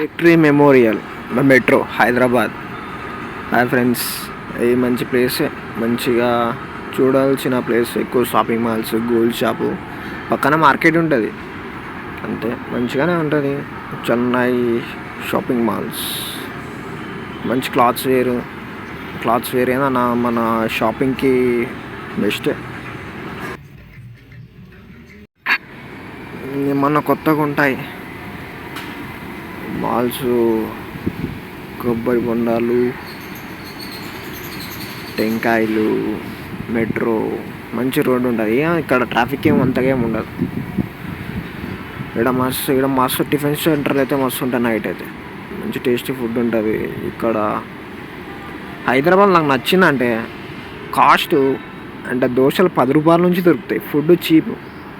Victory memorial metro Hyderabad hi friends ఇది మంచి place మంచిగా చూడాల్సిన ప్లేస్ ఎక్కువ షాపింగ్ మాల్స్ గోల్డ్ షాపు పక్కన మార్కెట్ ఉంటుంది. అంతే మంచిగానే ఉంటుంది. చెన్నై షాపింగ్ మాల్స్ మంచి క్లాత్స్ వేర్ క్లాత్స్ వేర్ అయినా నా మన షాపింగ్కి బెస్ట్ ఏమన్నా కొత్తగా ఉంటాయి. మాల్స్ కొబ్బరి బొండాలు టెంకాయలు మెట్రో మంచి రోడ్డు ఉంటుంది. ఏ ఇక్కడ ట్రాఫిక్ ఏం అంతగా ఏమి ఉండదు. ఇక్కడ మస్తు ఇక్కడ మస్తు టిఫిన్ సెంటర్లు అయితే మస్తు ఉంటాయి నైట్ అయితే. మంచి టేస్టీ ఫుడ్ ఉంటుంది. ఇక్కడ హైదరాబాద్ నాకు నచ్చిందంటే కాస్ట్ అంటే దోశలు పది రూపాయల నుంచి దొరుకుతాయి. ఫుడ్ చీప్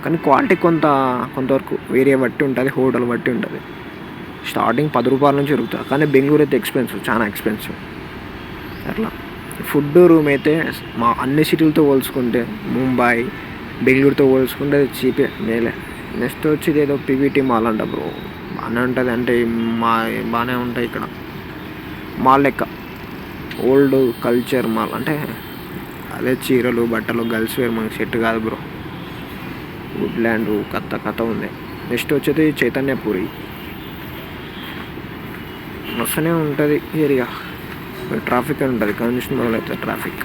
కానీ క్వాలిటీ కొంత కొంతవరకు వేరే బట్టి ఉంటుంది హోటల్ బట్టి ఉంటుంది. స్టార్టింగ్ పది రూపాయల నుంచి దొరుకుతుంది కానీ బెంగళూరు అయితే ఎక్స్పెన్సివ్ చాలా ఎక్స్పెన్సివ్ అట్లా. ఫుడ్ రూమ్ అయితే మా అన్ని సిటీలతో పోల్చుకుంటే ముంబై బెంగళూరుతో పోల్చుకుంటే చీపే మేలే. నెక్స్ట్ వచ్చి ఏదో పీవీటీ మాల్ అంట బ్రో. బాగానే ఉంటుంది అంటే మా బాగానే ఉంటాయి ఇక్కడ. మాల్ లెక్క. Old culture mall. అంటే అదే చీరలు బట్టలు గర్ల్స్ వేర్ మనకి సెట్ కాదు బ్రో. వుడ్ల్యాండ్ కథ కథ ఉంది. నెక్స్ట్ వచ్చేది చైతన్యపురి. మస్తనే ఉంటుంది ఏరియా. ట్రాఫిక్ ఉంటుంది ఉంటుంది కంజెషన్ అయితే ట్రాఫిక్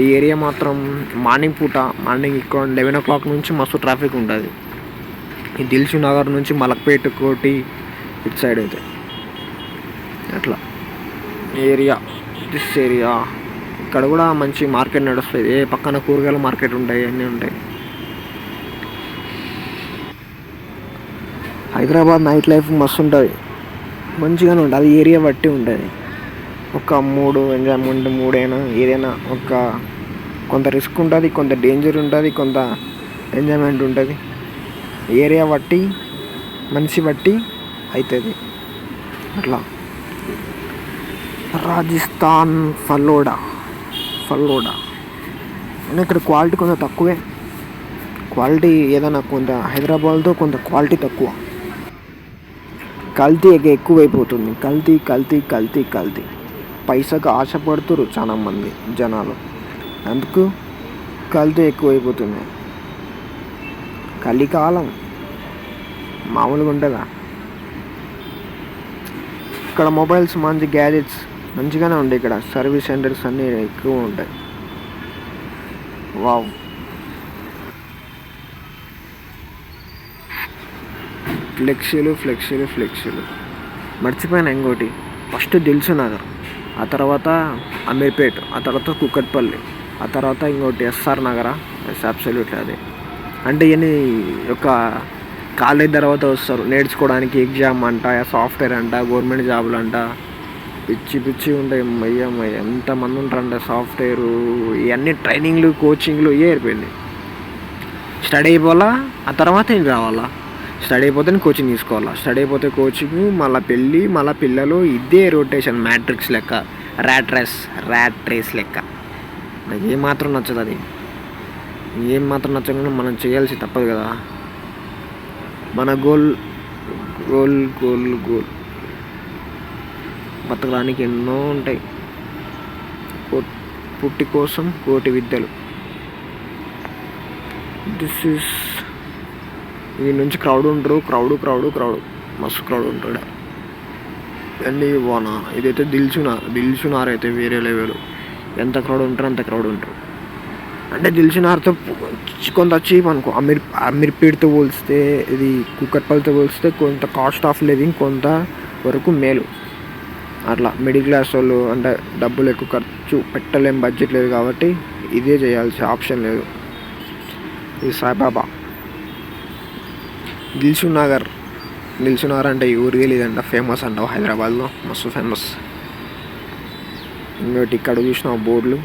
ఈ ఏరియా మాత్రం మార్నింగ్ పూట మార్నింగ్ ఇక్కడ లెవెన్ ఓ క్లాక్ నుంచి మస్తు ట్రాఫిక్ ఉంటుంది. ఈ దిల్సు నగర్ నుంచి మలక్పేట కోటి ఇటు సైడ్ అయితే. అట్లా. ఏరియా దిస్ ఏరియా ఇక్కడ కూడా మంచి మార్కెట్ నడుస్తుంది. ఏ పక్కన కూరగాయల మార్కెట్ ఉంటాయి అన్నీ ఉంటాయి. హైదరాబాద్ నైట్ లైఫ్ మస్తు ఉంటుంది. మంచిగానే ఉంటుంది. అది ఏరియా బట్టి ఉంటుంది. ఒక మూడు ఎంజాయ్మెంట్ మూడైనా ఏదైనా ఒక కొంత రిస్క్ ఉంటుంది కొంత డేంజర్ ఉంటుంది కొంత ఎంజాయ్మెంట్ ఉంటుంది. ఏరియా బట్టి మనిషి బట్టి అవుతుంది అట్లా. రాజస్థాన్ ఫలోడా. ఫలోడా. అంటే ఇక్కడ క్వాలిటీ కొంత తక్కువే. క్వాలిటీ ఏదైనా కొంత హైదరాబాద్తో కొంత క్వాలిటీ తక్కువ. కల్తీ ఎక్కువైపోతుంది. కల్తీ కల్తీ కల్తీ కల్తీ. పైసకు ఆశపడుతురు చాలా మంది జనాలు. అందుకు కల్తీ ఎక్కువైపోతుంది. కలికాలం మామూలుగా ఉంటుందా ఇక్కడ మొబైల్స్ మంచి గ్యాజెట్స్ మంచిగానే ఉంటాయి ఇక్కడ. సర్వీస్ సెంటర్స్ అన్నీ ఎక్కువ ఉంటాయి. వావ్. ఫ్లెక్సీలు ఫ్లెక్సీలు ఫ్లెక్సీలు. మర్చిపోయాను ఇంకోటి. ఫస్ట్ దిల్సు నగర్ ఆ తర్వాత అమీర్పేట్. ఆ తర్వాత కుక్కట్పల్లి. ఆ తర్వాత ఇంకోటి ఎస్ఆర్ నగర. ఎస్ అబ్సల్యూట్లీ అది. అంటే ఇవన్నీ ఒక కాలేజ్ తర్వాత వస్తారు. నేర్చుకోవడానికి ఎగ్జామ్ అంట సాఫ్ట్వేర్ అంట గవర్నమెంట్ జాబులు అంట. పిచ్చి పిచ్చి ఉంటాయి. మయ్య ఎంతమంది ఉంటారంట సాఫ్ట్వేర్. ఇవన్నీ ట్రైనింగ్లు కోచింగ్లు ఇవే అయిపోయింది స్టడీ అయిపోవాలా? ఆ తర్వాత ఏం రావాలా? స్టడీ అయిపోతే కోచింగ్ తీసుకోవాలా? స్టడీ అయిపోతే కోచింగ్ మళ్ళీ పెళ్ళి మళ్ళీ పిల్లలు ఇదే రొటేషన్ మ్యాట్రిక్స్ లెక్క. ర్యాట్ రేస్ ర్యాట్ రేస్ లెక్క. నాకు ఏమాత్రం మాత్రం నచ్చదు అది. ఏం మాత్రం నచ్చకుండా మనం చేయాల్సి తప్పదు కదా. మన గోల్ గోల్ గోల్ గోల్ బతకడానికి ఎన్నో ఉంటాయి. పుట్టి కోసం కోటి విద్యలు. దిస్ ఇస్ ఈ నుంచి క్రౌడ్ ఉంటారు క్రౌడ్ క్రౌడ్ క్రౌడ్ మస్తు క్రౌడ్ ఉంటాడు. అన్నీ వానా. ఇదైతే దిల్చునా దిల్చునార్ అయితే వేరే లెవెల్ ఎంత క్రౌడ్ ఉంటారు అంత క్రౌడ్ ఉంటారు. అంటే దిల్చునార్తో కొంత చీప్ అనుకో. అమీర్ అమీర్పేట్తో పోలిస్తే ఇది కుక్కట్పల్లితో పోలిస్తే కొంత కాస్ట్ ఆఫ్ లివింగ్ కొంత వరకు మేలు. అట్లా మిడిల్ క్లాస్ వాళ్ళు అంటే డబ్బులు ఎక్కువ ఖర్చు పెట్టలేం బడ్జెట్ లేదు కాబట్టి ఇదే చేయాల్సిన ఆప్షన్ లేదు. ఇది సాయిబాబా. దిల్సు నగర్ దిల్సు నగర్ అంటే ఈ ఊరికి లేదంట ఫేమస్ అంటావు హైదరాబాద్లో మస్తు ఫేమస్ ఇంకోటి ఇక్కడ చూసిన బోర్డులు?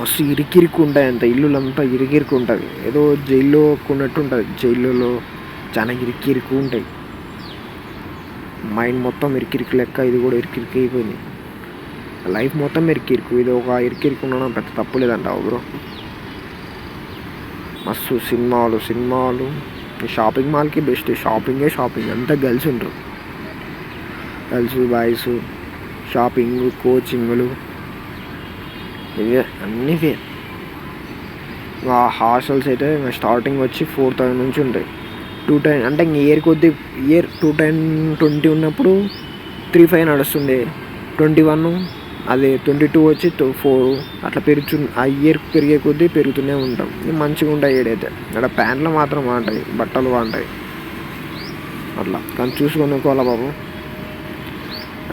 మస్తు ఇరికిరికి ఉంటాయి అంత ఇల్లులంతా ఇరికిరికి ఉంటుంది ఏదో జైల్లో కొన్నట్టు ఉంటుంది జైల్లో చాలా ఇరికిరికి ఉంటాయి మైండ్ మొత్తం ఇరికిరికి లెక్క ఇది కూడా ఇరికిరికి అయిపోయింది. లైఫ్ మొత్తం ఇరికిరికి ఇది ఒక ఇరికిరికి ఉండడం పెద్ద తప్పు లేదంట బ్రో? మస్తు సినిమాలు సినిమాలు. షాపింగ్ మాల్కి బెస్ట్ షాపింగే షాపింగ్ అంతా గర్ల్స్ ఉంటారు గర్ల్స్ బాయ్స్ షాపింగ్ కోచింగ్లు ఇవే అన్నీ ఇవే ఆ హాస్టల్స్ అయితే స్టార్టింగ్ వచ్చి ఫోర్ థౌసండ్ నుంచి ఉంటాయి. టూ టెన్ అంటే ఇంక ఇయర్ కొద్ది ఇయర్ టూ టెన్ ట్వంటీ ఉన్నప్పుడు త్రీ ఫైవ్ నడుస్తుండే. ట్వంటీ వన్ అదే ట్వంటీ టూ వచ్చి ఫోర్ అట్లా పెరుగుతు ఆ ఇయర్ పెరిగే కొద్దీ పెరుగుతూనే ఉంటాం. మంచిగా ఉంటాయి ఏడైతే అక్కడ ప్యాంట్లు మాత్రం బాగుంటాయి బట్టలు బాగుంటాయి. అట్లా. కానీ చూసుకొని కోలా బాబు?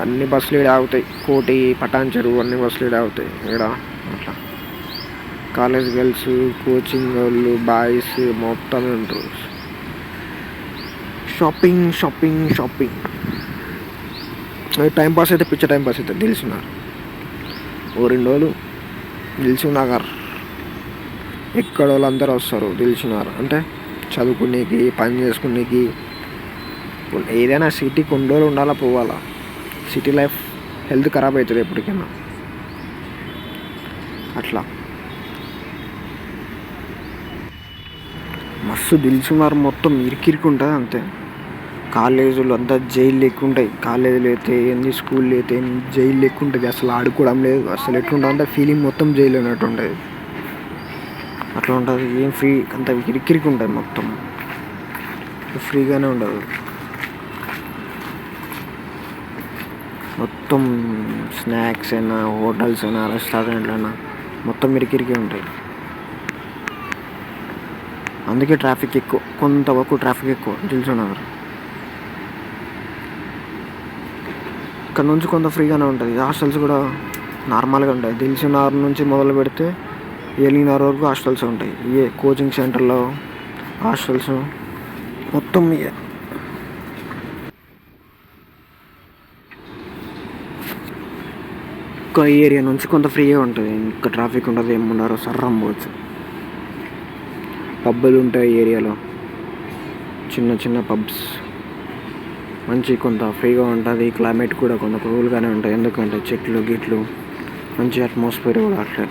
అన్ని బస్సులు ఇక్కడ ఆగుతాయి. కోటి పటాన్ చెరువు అన్ని బస్సులు ఇక్కడ ఆగుతాయి. ఇక్కడ అట్లా. కాలేజ్ గర్ల్స్ కోచింగ్ వాళ్ళు బాయ్స్ మొత్తం ఉంటారు. Shopping shopping shopping. Time pass అయితే పిచ్చ టైం పాస్ అయితే తెలిసినారు. ఓ రెండు రోజులు దిల్సునగర్ ఎక్కడ వాళ్ళందరూ వస్తారు దిల్సునగర్ అంటే చదువుకునేకి పని చేసుకునేకి. ఏదైనా సిటీ కొన్ని రోజులు ఉండాలా పోవాలా? సిటీ లైఫ్ హెల్త్ ఖరాబ్ అవుతుంది ఎప్పటికైనా. అట్లా. మస్తు దిల్చున్నారు మొత్తం ఇరికిరికి ఉంటుంది అంతే. కాలేజీలు అంతా జైలు లెక్క ఉంటాయి కాలేజీలు అయితే ఏంది స్కూల్ అయితే ఏంది జైలు లెక్క ఉంటుంది అసలు ఆడుకోవడం లేదు అసలు ఎట్లుంటుంది అంటే ఫీలింగ్ మొత్తం జైలు అన్నట్టు ఉంటుంది అట్లా ఉంటుంది ఏం ఫ్రీ అంత ఇరికిరికి ఉంటుంది మొత్తం. ఫ్రీగానే ఉండదు. మొత్తం స్నాక్స్ అయినా హోటల్స్ అయినా రెస్టారెంట్లు అయినా మొత్తం ఇరికిరికే ఉంటాయి. అందుకే ట్రాఫిక్ ఎక్కువ కొంతవరకు ట్రాఫిక్ ఎక్కువ దిల్సునగర్ అక్కడ నుంచి కొంత ఫ్రీగానే ఉంటుంది. హాస్టల్స్ కూడా నార్మల్గా ఉంటాయి. దిల్సునగర్ నుంచి మొదలు పెడితే ఏలినగర్ వరకు హాస్టల్స్ ఉంటాయి. ఇవే కోచింగ్ సెంటర్లో హాస్టల్స్ మొత్తం ఇవే. ఒక్క ఏరియా నుంచి కొంత ఫ్రీగా ఉంటుంది. ఇంకా ట్రాఫిక్ ఉండదు ఏముండరు సర్రం పోవచ్చు. పబ్బులు ఉంటాయి ఏరియాలో. చిన్న చిన్న పబ్స్. మంచి కొంత ఫ్రీగా ఉంటుంది క్లైమేట్ కూడా కొంత కూల్గానే ఉంటుంది. ఎందుకంటే చెట్లు గిట్లు మంచి అట్మాస్ఫియర్ కూడా అట్లే.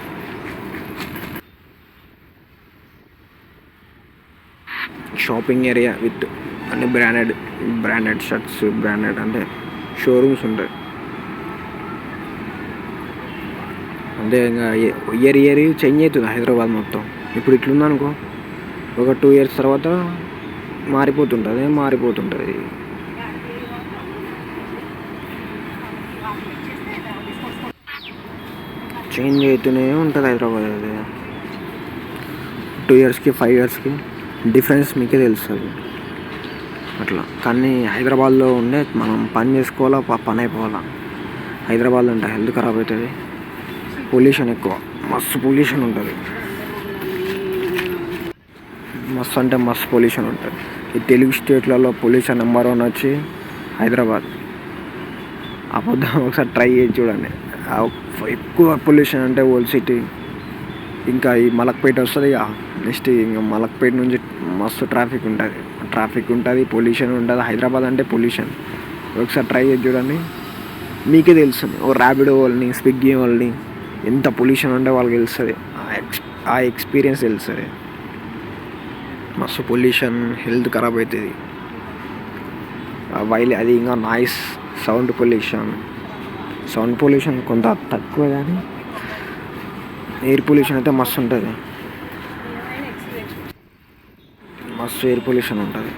షాపింగ్ ఏరియా విత్ అన్ని బ్రాండెడ్ బ్రాండెడ్ షర్ట్స్ బ్రాండెడ్ అంటే షోరూమ్స్ ఉంటాయి. అంతే ఇంకా ఇయర్ ఇయర్ చేంజ్ అవుతుంది హైదరాబాద్ మొత్తం. ఇప్పుడు ఇట్లుందనుకో ఒక టూ ఇయర్స్ తర్వాత మారిపోతుంటుంది మారిపోతుంటుంది. చేంజ్ అవుతూనే ఉంటుంది హైదరాబాద్ అది టూ ఇయర్స్కి ఫైవ్ ఇయర్స్కి డిఫరెన్స్ మీకే తెలుస్తుంది. అట్లా. కానీ హైదరాబాద్లో ఉండే మనం పని చేసుకోవాలా పని అయిపోవాలా? హైదరాబాద్లో ఉంటే హెల్త్ ఖరాబ్ అవుతుంది పొల్యూషన్ ఎక్కువ. మస్తు పొల్యూషన్ ఉంటుంది. మస్తు అంటే మస్తు పొల్యూషన్ ఉంటుంది. ఈ తెలుగు స్టేట్లలో పొల్యూషన్ నెంబర్ వన్ వచ్చి హైదరాబాద్. అబద్ధం ఒకసారి ట్రై చేసి చూడండి. ఎక్కువ పొల్యూషన్ అంటే ఓల్డ్ సిటీ ఇంకా ఈ మలక్పేట వస్తుంది ఇక నెక్స్ట్ ఇంకా మలక్పేట నుంచి మస్తు ట్రాఫిక్ ఉంటుంది. ట్రాఫిక్ ఉంటుంది పొల్యూషన్ ఉంటుంది. హైదరాబాద్ అంటే పొల్యూషన్ ఒకసారి ట్రై చేసి చూడండి. మీకే తెలుస్తుంది. ఓ ర్యాపిడో వాళ్ళని స్విగ్గీ వాళ్ళని ఎంత పొల్యూషన్ ఉంటే వాళ్ళకి తెలుస్తుంది. ఆ ఎక్స్ ఆ ఎక్స్పీరియన్స్ తెలుస్తుంది. మస్తు పొల్యూషన్ హెల్త్ ఖరాబ్ అవుతుంది. వైల్ అది ఇంకా noise sound pollution sound pollution కొంత తక్కువ కానీ ఎయిర్ పొల్యూషన్ అయితే మస్తు ఉంటుంది. మస్తు ఎయిర్ పొల్యూషన్ ఉంటుంది.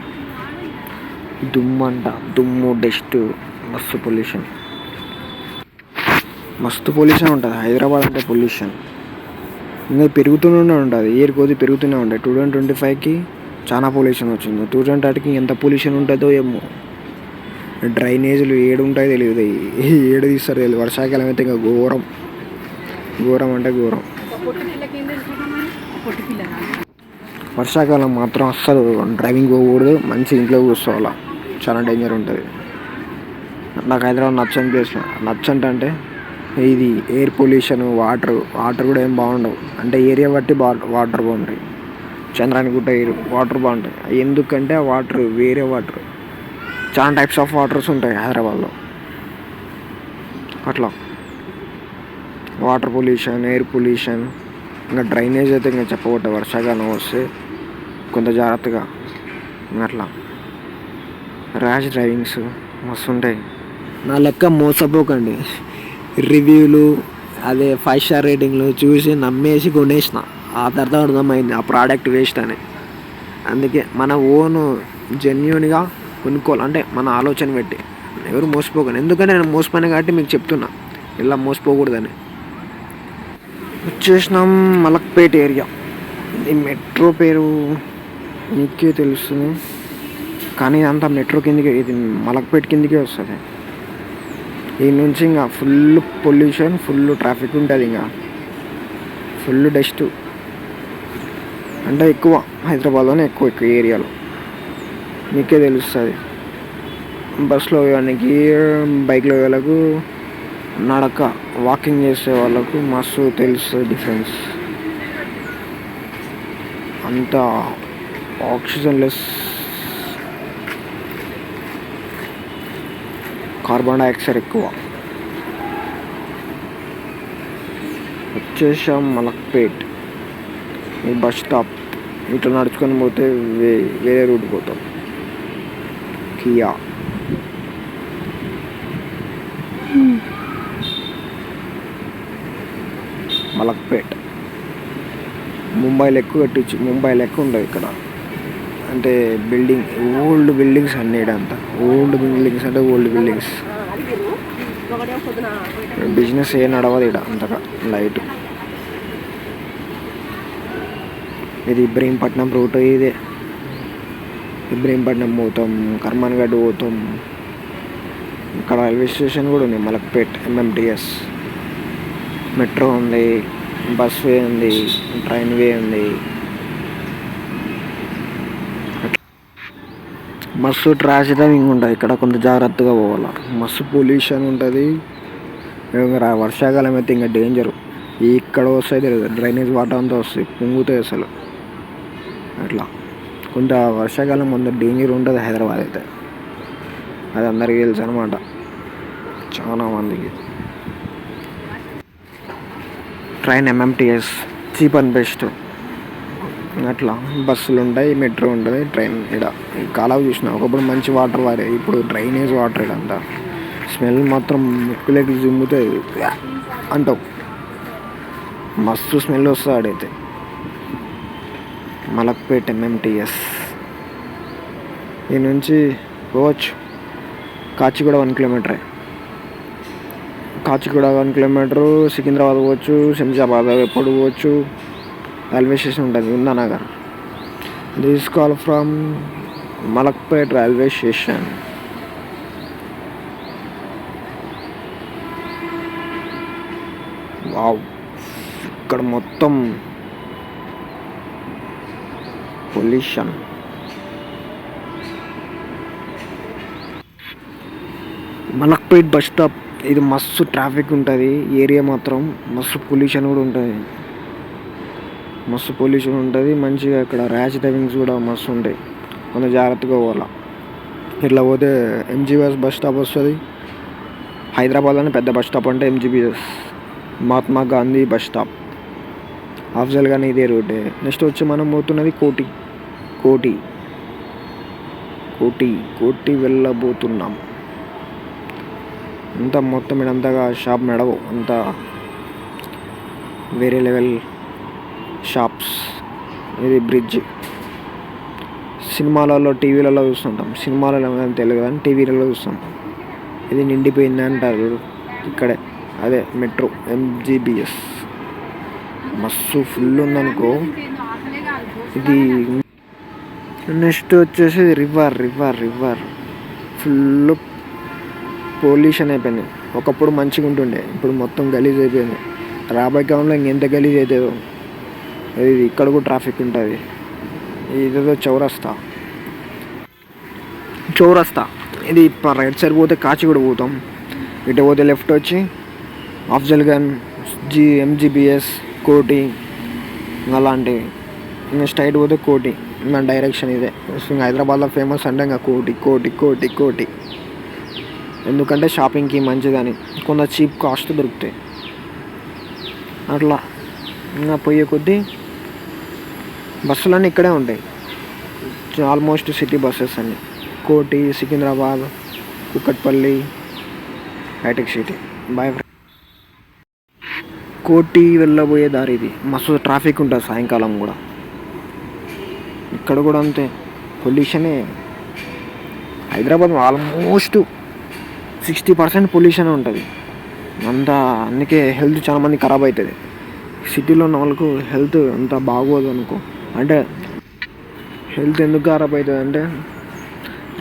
దుమ్ము అంట దుమ్ము డస్ట్ మస్తు పొల్యూషన్. మస్తు పొల్యూషన్ ఉంటుంది. హైదరాబాద్ అంటే పొల్యూషన్. ఇంకా పెరుగుతూనే ఉంటుంది. ఇయర్ కొద్ది పెరుగుతూనే ఉంటాయి టూ థౌజండ్ ట్వంటీ ఫైవ్కి చాలా పొల్యూషన్ వచ్చింది. టూ థౌజండ్ థర్టీకి ఎంత పొల్యూషన్ ఉంటుందో ఏమో. డ్రైనేజీలు ఏడు ఉంటాయో తెలియదు ఏడు తీస్తారు తెలియదు వర్షాకాలం అయితే ఇంకా ఘోరం. ఘోరం అంటే ఘోరం. వర్షాకాలం మాత్రం అస్సలు డ్రైవింగ్ పోకూడదు. మంచి ఇంట్లో కూర్చోవాలా. చాలా డేంజర్ ఉంటుంది. నాకు హైదరాబాద్ నచ్చని ప్లేస్. నచ్చంటే అంటే ఇది ఎయిర్ పొల్యూషన్ వాటర్. వాటర్ కూడా ఏం బాగుండవు. అంటే ఏరియా బట్టి బా వాటర్ బాగుంటాయి. చంద్రానికి గుట్ట ఎయిర్ వాటర్ బాగుంటాయి. ఎందుకంటే ఆ వాటర్ వేరే వాటర్. చాలా టైప్స్ ఆఫ్ వాటర్స్ ఉంటాయి హైదరాబాద్లో. అట్లా. వాటర్ పొల్యూషన్ ఎయిర్ పొల్యూషన్ ఇంకా డ్రైనేజ్ అయితే ఇంకా చెప్పబట్టే వర్షాకాలం వస్తే కొంత జాగ్రత్తగా ఇంకా అట్లా. ర్యాష్ డ్రైవింగ్స్ మస్తు ఉంటాయి. నా లెక్క మోసపోకండి. రివ్యూలు అదే ఫైవ్ స్టార్ రేటింగ్లు చూసి నమ్మేసి కొనేసిన. ఆ తర్వాత అర్థమైంది ఆ ప్రోడక్ట్ వేస్ట్ అని. అందుకే మన ఓన్ జెన్యున్గా కొనుక్కోవాలి. అంటే మన ఆలోచన పెట్టి ఎవరు మోసపోకండి. ఎందుకంటే నేను మోసపోయినా కాబట్టి మీకు చెప్తున్నా. ఇలా మోసపోకూడదని. వచ్చేసినాం మలక్పేట ఏరియా. ఈ మెట్రో పేరు. మీకే తెలుస్తుంది. కానీ ఇదంతా మెట్రో కిందకి ఇది మలక్పేట కిందకే వస్తుంది. ఈ నుంచి ఇంకా ఫుల్ పొల్యూషన్ ఫుల్ ట్రాఫిక్ ఉంటుంది ఇంకా. Full dust. అంటే ఎక్కువ హైదరాబాద్లోనే ఎక్కువ ఎక్కువ ఏరియాలో. మీకే తెలుస్తుంది. బస్సులో పోయడానికి బైక్లో వాళ్ళకు నడక వాకింగ్ చేసే వాళ్ళకు మస్తు తెలుస్తుంది డిఫరెన్స్. అంత ఆక్సిజన్ లెస్ కార్బన్ డైఆక్సైడ్ ఎక్కువ. వచ్చేసాం మలక్పేట్. ఈ బస్ స్టాప్. ఇట్లా నడుచుకొని పోతే వే వేరే రూట్ పోతాం. కియా మలక్పేట్. ముంబైలో ఎక్కువ కట్టించు ముంబైలో ఎక్కువ ఉండదు ఇక్కడ. అంటే బిల్డింగ్ ఓల్డ్ బిల్డింగ్స్ అన్నీ అంతా. ఓల్డ్ బిల్డింగ్స్ అంటే ఓల్డ్ బిల్డింగ్స్. బిజినెస్ ఏ నడవదు ఇక్కడ అంతగా లైట్. ఇది ఇబ్రహీంపట్నం రూట్ ఇదే. ఇబ్రహీంపట్నం పోతాం కర్మాన్గఢ్ పోతాం. ఇక్కడ రైల్వే స్టేషన్ కూడా ఉంది మలక్పేట్ ఎంఎంటిఎస్ మెట్రో ఉంది బస్ వే ఉంది ట్రైన్ వే ఉంది. మస్తు ట్రాఫిక్ ఇంక ఉంటుంది ఇక్కడ కొంత జాగ్రత్తగా పోవాలి. మస్తు పొల్యూషన్ ఉంటుంది ఇంకా వర్షాకాలం అయితే ఇంకా డేంజర్ ఇక్కడ వస్తాయి తెలియదు డ్రైనేజ్ వాటర్ అంతా వస్తాయి పొంగుతాయి అసలు. అట్లా. కొంత వర్షాకాలం కొంత డేంజర్ ఉంటుంది హైదరాబాద్ అయితే. అది అందరికీ తెలుసు అనమాట చాలా మందికి. Train MMTS cheap and best. అట్లా బస్సులు ఉంటాయి మెట్రో ఉంటుంది ట్రైన్ ఇక్కడ ఈ చూసినా చూసిన ఒకప్పుడు మంచి వాటర్ వారే ఇప్పుడు డ్రైనేజ్ వాటర్ ఇదంతా స్మెల్ మాత్రం ముక్కులకి జిమ్ముతాయి. అంటావు. మస్తు స్మెల్ వస్తుంది ఆడైతే. మలక్పేట్ ఎంఎంటిఎస్ ఈ నుంచి పోవచ్చు. కాచిగూడ వన్ కిలోమీటరే. కాచిగూడ వన్ కిలోమీటరు సికింద్రాబాద్ పోవచ్చు శంషాబాద్ ఎప్పుడు పోవచ్చు రైల్వే స్టేషన్ ఉంటుంది Umdanagar. This call from Malakpet railway station. Wow ఇక్కడ మొత్తం పొల్యూషన్. మలక్పేట్ బస్ స్టాప్ ఇది మస్తు ట్రాఫిక్ ఉంటుంది. ఏరియా మాత్రం మస్తు పొల్యూషన్ కూడా ఉంటుంది. మస్తు పొల్యూషన్ ఉంటుంది. మంచిగా ఇక్కడ ర్యాష్ డ్రైవింగ్స్ కూడా మస్తు ఉంటాయి. కొంచెం జాగ్రత్తగా పోవాలా. ఇట్లా పోతే ఎంజీబీఎస్ బస్ స్టాప్ వస్తుంది. హైదరాబాద్లోనే పెద్ద బస్ స్టాప్ అంటే MGBS Mahatma Gandhi bus stop. అఫ్జల్గానే ఇదే రూటే నెక్స్ట్ వచ్చి మనం పోతున్నది కోటి. కోటి. కోటి కోటి వెళ్ళబోతున్నాం. అంతా మొత్తం ఇదంతగా షాప్ నడవు అంతా వేరే లెవెల్ షాప్స్. ఇది బ్రిడ్జ్. సినిమాలలో టీవీలలో చూస్తుంటాం. సినిమాలలో ఏమైనా తెలియదు కానీ టీవీలలో చూస్తాం. ఇది నిండిపోయింది అంటారు ఇక్కడే. అదే మెట్రో ఎంజీబీఎస్ మస్తు ఫుల్ ఉందనుకో. ఇది నెక్స్ట్ వచ్చేసి river river river full pollution అయిపోయింది. ఒకప్పుడు మంచిగా ఉంటుండే ఇప్పుడు మొత్తం గలీజ్ అయిపోయింది. రాబోయే కాలంలో ఇంకెంత గలీజ్ అవుతుందో. ఇది ఇక్కడ కూడా ట్రాఫిక్ ఉంటుంది. ఇదేదో చౌరస్తా. చౌరస్తా. ఇది రైట్ సైడ్ పోతే కాచిగూడ పోతాం. ఇటు పోతే లెఫ్ట్ వచ్చి అఫ్జల్గన్ జీ ఎంజీబీఎస్ కోటి అలాంటివి ఇంకా స్ట్రైట్ పోతే కోటి. ఇంకా డైరెక్షన్ ఇదే. ఇంకా హైదరాబాద్లో ఫేమస్ అంటే ఇంకా కోటి కోటి కోటి కోటి. ఎందుకంటే షాపింగ్కి మంచిదని. కొంత చీప్ కాస్ట్ దొరుకుతాయి. అట్లా. ఇంకా పోయే కొద్దీ బస్సులన్నీ ఇక్కడే ఉంటాయి. ఆల్మోస్ట్ సిటీ బస్సెస్ అన్నీ. Koti Secunderabad Kukatpally hitech city. బాయ్ కోటి వెళ్ళబోయే దారి ఇది. మస్తు ట్రాఫిక్ ఉంటుంది సాయంకాలం కూడా. ఇక్కడ కూడా అంతే. పొల్యూషనే Hyderabad almost sixty percent pollution ఉంటుంది. అంతా అందుకే హెల్త్ చాలా మంది ఖరాబ్ అవుతుంది సిటీలో ఉన్న వాళ్ళకు హెల్త్ అంత బాగోదు అనుకో. అంటే హెల్త్ ఎందుకు ఖరాబ్ అవుతుంది అంటే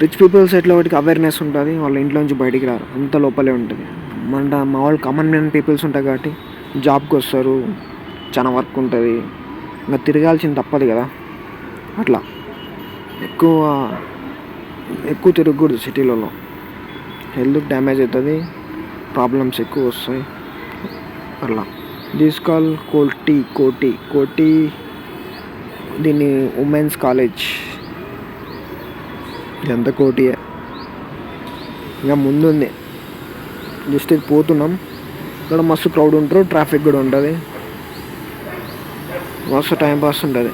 రిచ్ పీపుల్స్ ఎట్లా వాటికి అవేర్నెస్ ఉంటుంది. వాళ్ళ ఇంట్లో నుంచి బయటికి రారు. అంత లోపలే ఉంటుంది. మన మా వాళ్ళు కామన్ మ్యాన్ పీపుల్స్ ఉంటాయి కాబట్టి జాబ్కి వస్తారు చాలా వర్క్ ఉంటుంది. ఇంకా తిరగాల్సింది తప్పదు కదా. అట్లా. ఎక్కువ ఎక్కువ తిరగకూడదు సిటీలలో. హెల్త్ డ్యామేజ్ అవుతుంది ప్రాబ్లమ్స్ ఎక్కువ వస్తాయి. అట్లా. దిస్ కాల్ కోటి కోటి కోటి. దీన్ని ఉమెన్స్ కాలేజ్. ఇదంతా కోటియే. ఇంకా ముందుంది. జస్ట్ ఇది పోతున్నాం. ఇక్కడ మస్తు క్రౌడ్ ఉంటారు ట్రాఫిక్ కూడా ఉంటుంది మస్తు టైం పాస్ ఉంటుంది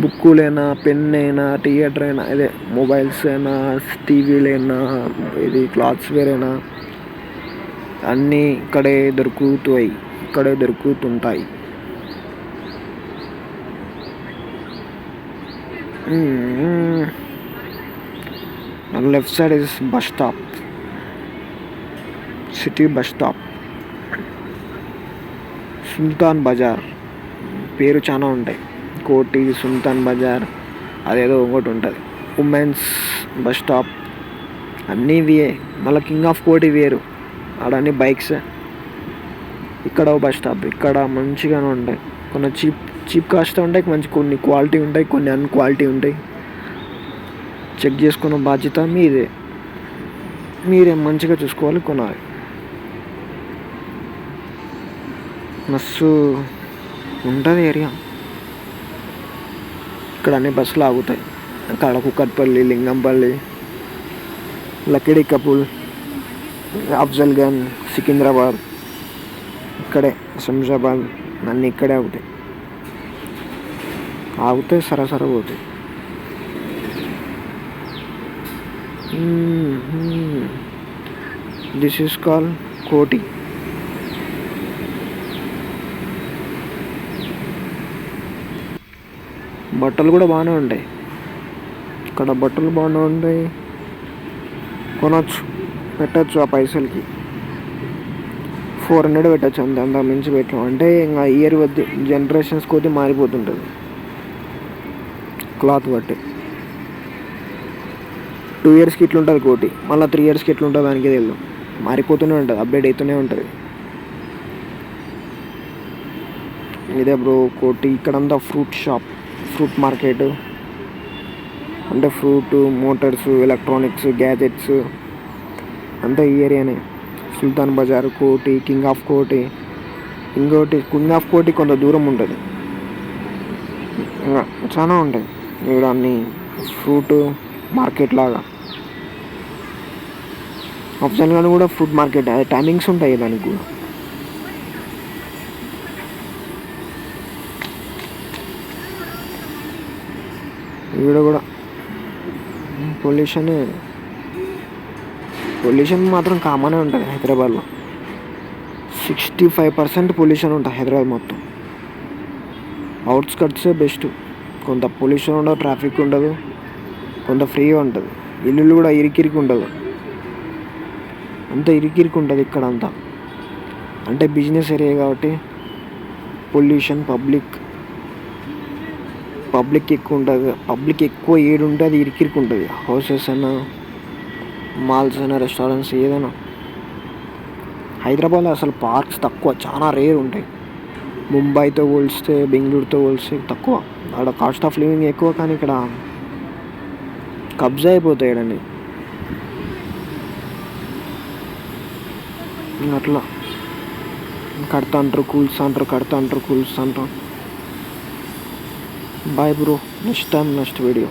బుక్కులైనా పెన్ అయినా థియేటర్ అయినా ఇదే మొబైల్స్ అయినా టీవీలైనా ఇది క్లాత్స్ వేర్ అయినా అన్నీ ఇక్కడే దొరుకుతాయి ఇక్కడే దొరుకుతుంటాయి left side is bus stop city bus stop Sultan Bazar పేరు చాలా ఉంటాయి. కోటి సుల్తాన్ బజార్ అదేదో ఇంకోటి ఉంటుంది. ఉమెన్స్ బస్ స్టాప్ అన్నీ ఇవే. మళ్ళీ కింగ్ ఆఫ్ కోటి వేరు. ఆడ అన్ని బైక్స్ ఇక్కడ బస్ స్టాప్ ఇక్కడ మంచిగానే ఉంటాయి. కొన్ని చీప్ చీప్ కాస్ట్ ఉంటాయి. మంచి కొన్ని క్వాలిటీ ఉంటాయి. కొన్ని అన్ క్వాలిటీ ఉంటాయి. చెక్ చేసుకున్న బాధ్యత మీదే. మీరే మంచిగా చూసుకోవాలి కొనాలి. మస్తు ఉంటుంది ఏరియా ఇక్కడ అన్ని బస్సులు ఆగుతాయి అక్కడ కుక్కట్పల్లి లింగంపల్లి లకిడి కపుల్ అఫ్జల్ గన్ సికింద్రాబాద్ ఇక్కడే శంషాబాద్ అన్నీ ఇక్కడే ఆగుతాయి ఆగితే సరసర పోతాయి దిస్ ఈస్ కాల్ కోటి బట్టలు కూడా బాగానే ఉంటాయి. ఇక్కడ బట్టలు బాగానే ఉంటాయి. కొనవచ్చు పెట్టచ్చు ఆ పైసలకి. ఫోర్ హండ్రెడ్ పెట్టచ్చు అంత అంత మించి పెట్టాం అంటే ఇంకా ఇయర్ కొద్ది జనరేషన్స్ కొద్ది మారిపోతుంటుంది. క్లాత్ బట్టి. టూ ఇయర్స్కి ఇట్లా ఉంటుంది కోటి. మళ్ళీ త్రీ ఇయర్స్కి ఎట్లా ఉంటుంది దానికి తెలియదు మారిపోతూనే ఉంటుంది అప్డేట్ అవుతూనే ఉంటుంది. ఇదే బ్రో కోటి. ఇక్కడంతా ఫ్రూట్ షాప్ ఫ్రూట్ మార్కెట్ అంటే ఫ్రూట్ మోటార్స్ ఎలక్ట్రానిక్స్ గ్యాజెట్స్ అంతా ఈ ఏరియానే. సుల్తాన్ బజార్ కోటి కింగ్ ఆఫ్ కోటి. ఇంకోటి కింగ్ ఆఫ్ కోటి కొంత దూరం ఉంటుంది. చాలా ఉంటాయి. ఇక్కడ అన్ని ఫ్రూట్ మార్కెట్ లాగా. ఆప్షన్గానే కూడా ఫ్రూట్ మార్కెట్ అదే టైమింగ్స్ ఉంటాయి దానికి కూడా. ఈడ కూడా. పొల్యూషన్. పొల్యూషన్ మాత్రం కామనే ఉంటుంది హైదరాబాద్లో. సిక్స్టీ ఫైవ్ పర్సెంట్ పొల్యూషన్ ఉంటుంది హైదరాబాద్ మొత్తం. అవుట్స్కట్సే బెస్ట్. కొంత పొల్యూషన్ ఉండదు ట్రాఫిక్ ఉండదు కొంత ఫ్రీగా ఉంటుంది. ఇల్లులు కూడా ఇరికిరికి ఉండదు. అంత ఇరికిరికి ఉంటుంది ఇక్కడ అంతా అంటే బిజినెస్ ఏరియా కాబట్టి పొల్యూషన్ పబ్లిక్. పబ్లిక్ ఎక్కువ ఉంటుంది. పబ్లిక్ ఎక్కువ ఏడు ఉంటే అది ఇరికిరికి ఉంటుంది. హౌసెస్ అయినా మాల్స్ అయినా రెస్టారెంట్స్ ఏదైనా. హైదరాబాద్లో అసలు పార్క్స్ తక్కువ. చాలా రేర్ ఉంటాయి. ముంబైతో పోలిస్తే బెంగళూరుతో పోలిస్తే తక్కువ. అక్కడ కాస్ట్ ఆఫ్ లివింగ్ ఎక్కువ కానీ ఇక్కడ కబ్జా అయిపోతాయిడండి అట్లా. కడతా అంటారు కూల్స్ అంటారు కడతా అంటారు కూల్స్ అంటారు. Bye bro next time next video